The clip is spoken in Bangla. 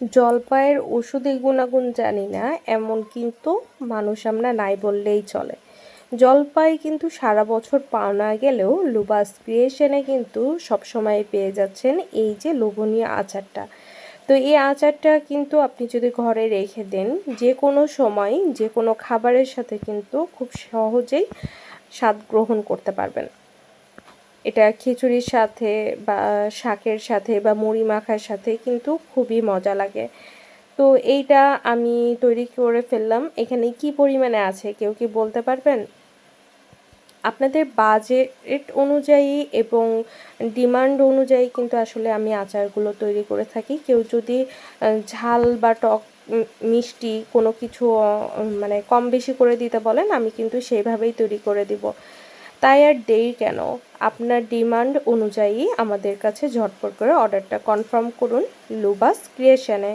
জলপাইয়ের ওষুধি গুণাগুণ জানি না, এমন কিন্তু মানুষ আমরা নাই বললেই চলে। জলপাই কিন্তু সারা বছর পাওয়া না গেলেও লুবাস ক্রিয়েশনে কিন্তু সবসময় পেয়ে যাচ্ছেন এই যে লোভনীয় আচারটা। তো এই আচারটা কিন্তু আপনি যদি ঘরে রেখে দেন যে কোনো সময় যে কোনো খাবারের সাথে কিন্তু খুব সহজেই স্বাদ গ্রহণ করতে পারবেন। এটা খিচুড়ির সাথে বা শাকের সাথে বা মুড়ি মাখার সাথে কিন্তু খুবই মজা লাগে। তো এইটা আমি তৈরি করে ফেললাম। এখানে কি পরিমাণে আছে কেউ কি বলতে পারবেন? আপনাদের বাজেট অনুযায়ী এবং ডিমান্ড অনুযায়ী কিন্তু আসলে আমি আচারগুলো তৈরি করে থাকি। কেউ যদি ঝাল বা টক মিষ্টি কোনো কিছু মানে কম বেশি করে দিতে বলেন, আমি কিন্তু সেইভাবেই তৈরি করে দিব। তাই আর দেরি কেন? আপনার ডিমান্ড অনুযায়ী আমাদের কাছে ঝটপট করে অর্ডারটা কনফার্ম করুন লুবাস ক্রিয়েশনে।